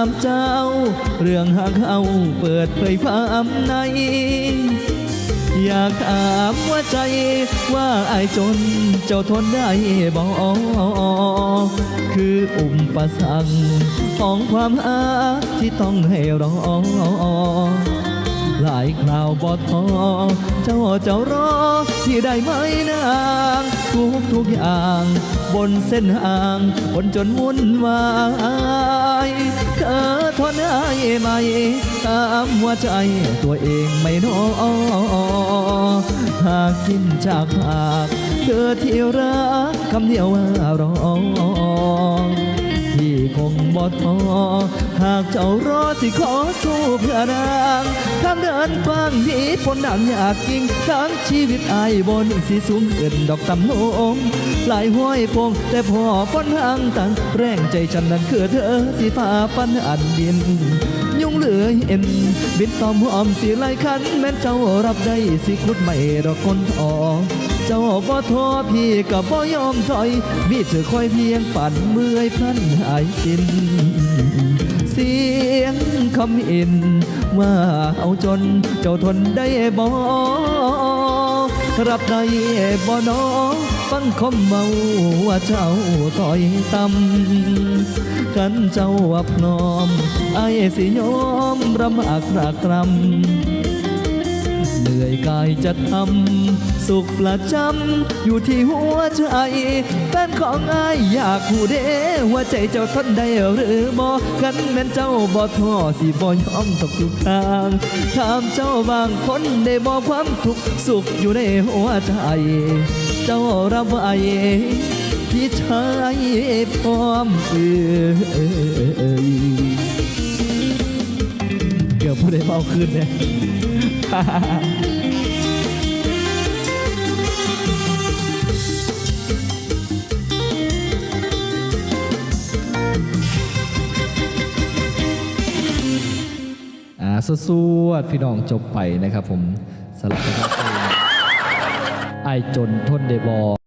ามเจ้า เรื่องหากเขาเปิดเผยความใน อยากถามว่าใจว่าไอายจนเจ้าทนได้บ่คืออุมประสังของความหาที่ต้องให้รอหลายคราวบอทอเจ้าเจ้ารอที่ได้ไหมนางทุกทุกอย่าง บนเส้นทางคนจนวุ่นวาย ทนได้ไหมตามหัวใจตัวเองไม่นอหากกินจากปากเธอที่รักคำเดียวว่ารอที่คงบอดพอ หากเจ้ารอสิขอสู้เพื่อนางทางเดินฟังที่ผลดังอยากยิงทั้งชีวิตอายบนสิสูงเกินดอกตำโงหลายห้อยพงแต่พอพ้นทางตังแรงใจฉันนั้นคือเธอสิฟ้าฟันอันดิน ยุ่งเหลือเอ็นบินตอมหอมสีไหลคัน แม้นเจ้ารับได้สิคุดไม่ดอกคนออกเจ้าบ่ท้อพี่ก็บ่ยอมถอย มีเธอคอยเพียงปั่นเมื่อยพันหายสิ้น สียงคำอินว่าเอาจนเจ้าทนได้บ่รับได้บ่นอฟังคมเมาว่าเจ้าต่อยต่ำกันเจ้าอับน้อมไอ้สิยอมรำอักรากรำ เหนื่อยกายจะทำสุขประจำอยู่ที่หัวใจแฟนของอายอยากผู้เด้หัวใจเจ้าทนได้หรือบ่กันแม่นเจ้าบ่ท้อสิบ่ยอมตกทุกทางถามเจ้าบางคนได้บ่ความทุกข์สุขอยู่ในหัวใจ เจ้ารับไว้พี่ชายพร้อมเอ่ย เดี๋ยวผู้ใดเมาขึ้นเนี่ยอ่าสวดๆพี่น้องจบไปนะครับผมสำหรับเพลงไอจนทนเดบอ